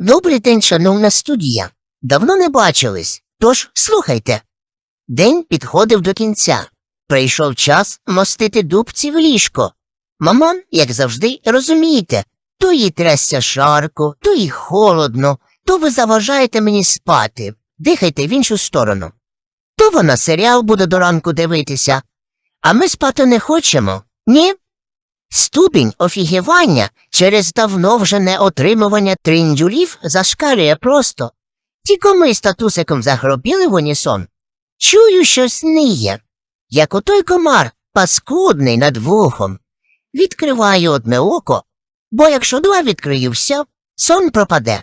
Добрий день, шановна студія. Давно не бачились, тож слухайте. День підходив до кінця. Прийшов час мостити дубці в ліжко. Мамон, як завжди, розумієте, то їй трясся шарко, то їй холодно, то ви заважаєте мені спати. Дихайте в іншу сторону. То вона серіал буде до ранку дивитися. А ми спати не хочемо, ні? Ступінь офігівання через давно вже не отримування триндюлів зашкалює просто. Тільки ми з татусиком загробіли в унісон. Чую, щось ниє, як отой комар, паскудний над вухом. Відкриваю одне око, бо якщо два відкрию все, сон пропаде.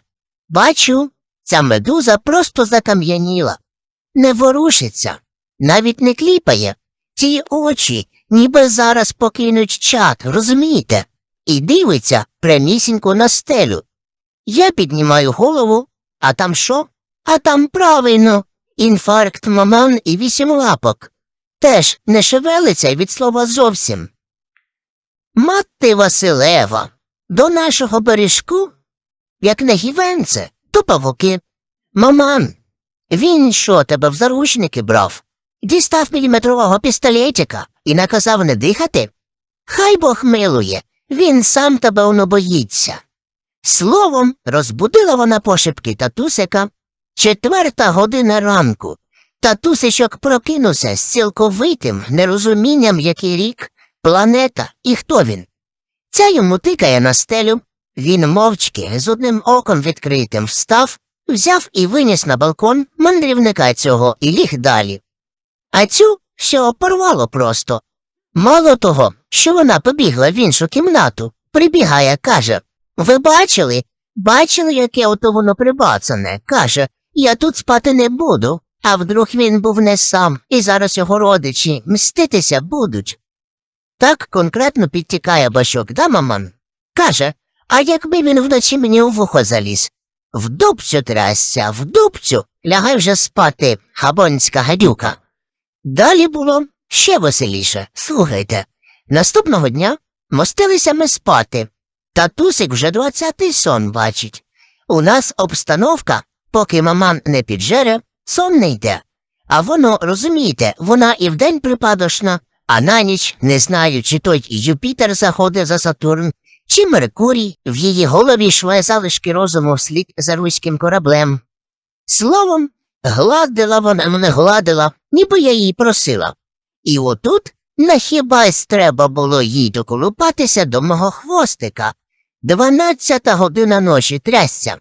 Бачу, ця медуза просто закам'яніла. Не ворушиться, навіть не кліпає. Ті очі ніби зараз покинуть чат, розумієте? І дивиться прямісінько на стелю. Я піднімаю голову, а там що? А там правильно, інфаркт маман і вісім лапок. Теж не шевелиться від слова зовсім. Мати Василева, до нашого бережку, як не гівенце, то павуки. Маман, він що тебе в заручники брав? Дістав міліметрового пістолетика і наказав не дихати? Хай Бог милує, він сам тебе воно боїться. Словом, розбудила вона пошепки татусика. Четверта година ранку. Татусичок прокинувся з цілковитим нерозумінням, який рік, планета і хто він. Ця йому тикає на стелю. Він мовчки з одним оком відкритим встав, взяв і виніс на балкон мандрівника цього і ліг далі. А цю що порвало просто. Мало того, що вона побігла в іншу кімнату, прибігає, каже Ви бачили? Бачили, яке ото воно прибацане? Каже, я тут спати не буду, а вдруг він був не сам, і зараз його родичі мститися будуть. Так конкретно підтікає башок, да, маман? Каже, а якби він вночі мені у вухо заліз? В дубцю трясся, в дубцю, лягай вже спати, хабонська гадюка. Далі було ще веселіше. Слухайте, наступного дня мостилися ми спати. Татусик вже двадцятий сон бачить. У нас обстановка, поки маман не піджере, сон не йде. А воно, розумієте, вона і вдень припадошна, а на ніч не знаю, чи той Юпітер заходить за Сатурн, чи Меркурій в її голові шле залишки розуму вслід за руським кораблем. Словом, гладила вона мене гладила, ніби я її просила. І отут нахібась треба було їй доколупатися до мого хвостика. Дванадцята година ночі трясся.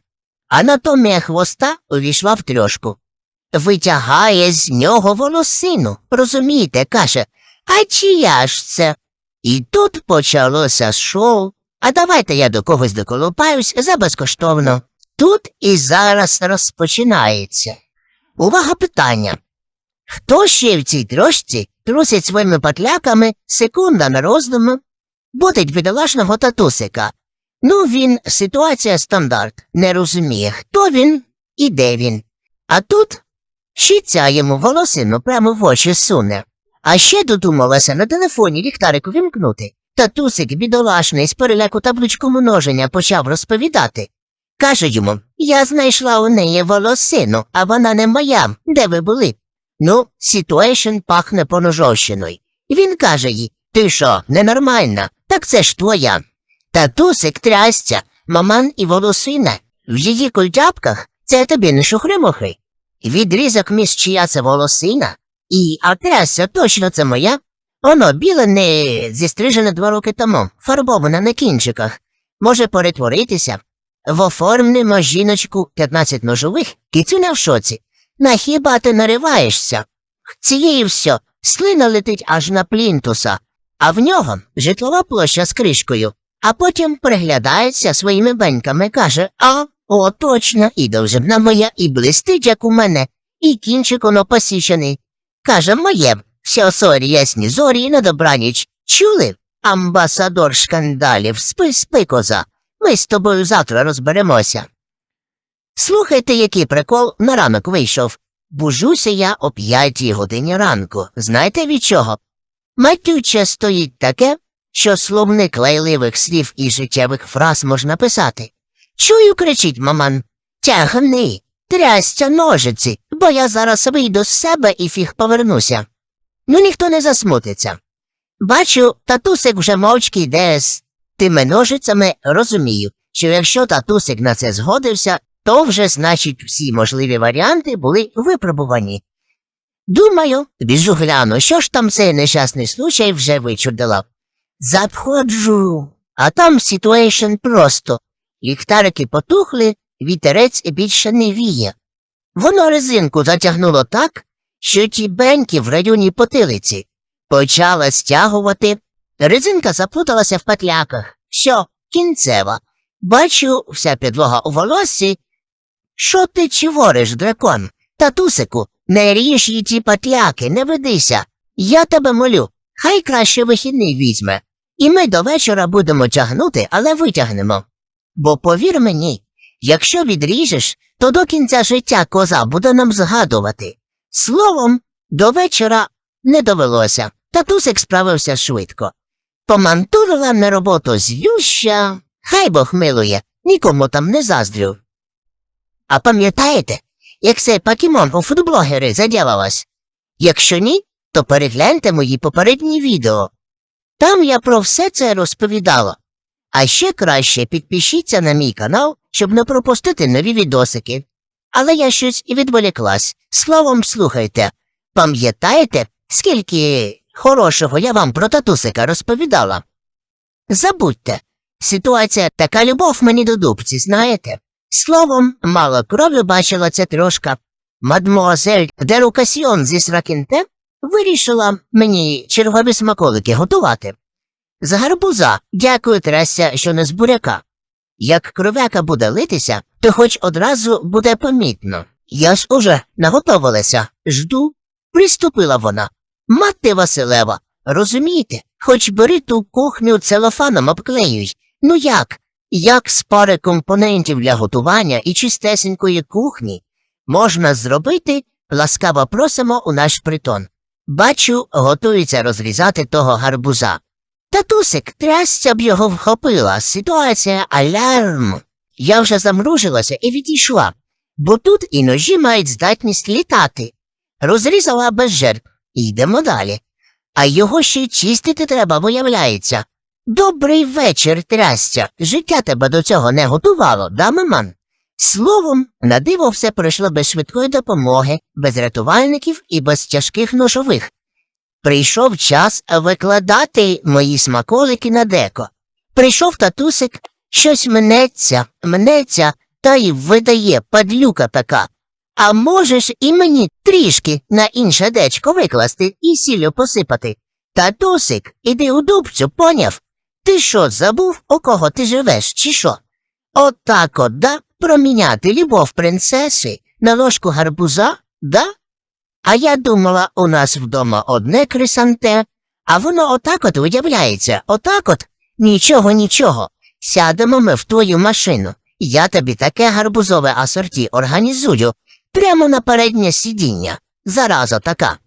Анатомія хвоста увійшла в трьошку. Витягає з нього волосину, розумієте, каже, а чия ж це? І тут почалося шоу. А давайте я до когось доколупаюсь за безкоштовно. Тут і зараз розпочинається. Увага питання. Хто ще в цій трьошці трусить своїми патляками секунда на роздуму? Будить бідолашного татусика. Ну, він, ситуація стандарт, не розуміє, хто він і де він. А тут щиця йому волосину прямо в очі суне. А ще додумалася на телефоні ліхтарик увімкнути. Татусик бідолашний з переляку табличку множення почав розповідати. Каже йому, я знайшла у неї волосину, а вона не моя. Де ви були? Ну, ситуейшн пахне поножовщиною. Він каже їй, ти що, ненормальна? Так це ж твоя. Татусик трясця, маман і волосина. В її культяпках це тобі не шухримохи. Відрізок між чия це волосина, і а трясця точно це моя. Воно біле не зістрижене два роки тому, фарбоване на кінчиках. Може перетворитися. В оформнемо жіночку 15 ножових, кицюня в шоці. На хіба ти нариваєшся? Цієї все, слина летить аж на плінтуса, а в нього житлова площа з кришкою, а потім приглядається своїми беньками, каже А, о, точно, і довжина моя, і блистить, як у мене, і кінчик оно посічений. Каже, моє, все сорі, ясні зорі на добраніч. Чули? Амбасадор шкандалів, спи, спи, коза. Ми з тобою завтра розберемося. Слухайте, який прикол на ранок вийшов. Бужуся я о п'ятій годині ранку. Знаєте від чого? Матюче стоїть таке, що словник лайливих слів і життєвих фраз можна писати. Чую, кричить маман. Тягни, трясця ножиці, бо я зараз вийду з себе і фіг повернуся. Ну ніхто не засмутиться. Бачу, татусик вже мовчки йде тими ножицями, розумію, що якщо татусик на це згодився, то вже, значить, всі можливі варіанти були випробувані. Думаю, біжу гляну, що ж там цей нещасний случай вже вичудила. Заходжу, а там ситуейшн просто. Ліхтарики потухли, вітерець більше не віє. Воно резинку затягнуло так, що ті беньки в районі потилиці. Почала стягувати. Резинка заплуталася в петляках. Що, кінцева. Бачу, вся підлога у волоссі. Що ти чівориш, дракон? Татусику, не ріж їй ті петляки, не ведися. Я тебе молю, хай краще вихідний візьме. І ми до вечора будемо тягнути, але витягнемо. Бо повір мені, якщо відріжеш, то до кінця життя коза буде нам згадувати. Словом, до вечора не довелося. Татусик справився швидко. Помантурила на роботу злюща, хай Бог милує, нікому там не заздрю. А пам'ятаєте, як цей покемон у фудблогери заділалась? Якщо ні, то перегляньте мої попередні відео. Там я про все це розповідала. А ще краще підпишіться на мій канал, щоб не пропустити нові відосики. Але я щось і відволіклась. Словом, слухайте. Пам'ятаєте, скільки хорошого я вам про татусика розповідала? Забудьте, ситуація така любов мені до дубці, знаєте? Словом, мало крові бачила це трошка. Мадмуазель Дерукасьйон зі Сракінте вирішила мені чергові смаколики готувати. З гарбуза, дякую, Трася, що не з буряка. Як кровяка буде литися, то хоч одразу буде помітно. Я ж уже наготовилася, жду. Приступила вона. Мати Василева, розумієте, хоч бери ту кухню целофаном обклеюй. Ну як? Як з пари компонентів для готування і чистесенької кухні можна зробити, ласкаво просимо у наш притон. Бачу, готується розрізати того гарбуза. Татусик трясця б його вхопила. Ситуація алярм. Я вже замружилася і відійшла, бо тут і ножі мають здатність літати. Розрізала без жертв. Йдемо далі. А його ще й чистити треба, виявляється. Добрий вечір, трясця. Життя тебе до цього не готувало, да, маман? Словом, на диво все пройшло без швидкої допомоги, без рятувальників і без тяжких ножових. Прийшов час викладати мої смаколики на деко. Прийшов татусик, щось мнеться, мнеться, та й видає падлюка така. А можеш і мені трішки на інше дечко викласти і сіллю посипати. Татусик, іди у дубцю, поняв? Ти що, забув, у кого ти живеш, чи що? Отак от, да? Проміняти любов принцеси на ложку гарбуза, да? А я думала, у нас вдома одне крисанте, а воно отак от виявляється, отак от нічого, нічого. Сядемо ми в твою машину. Я тобі таке гарбузове асорті організую прямо на переднє сидіння. Зараза така.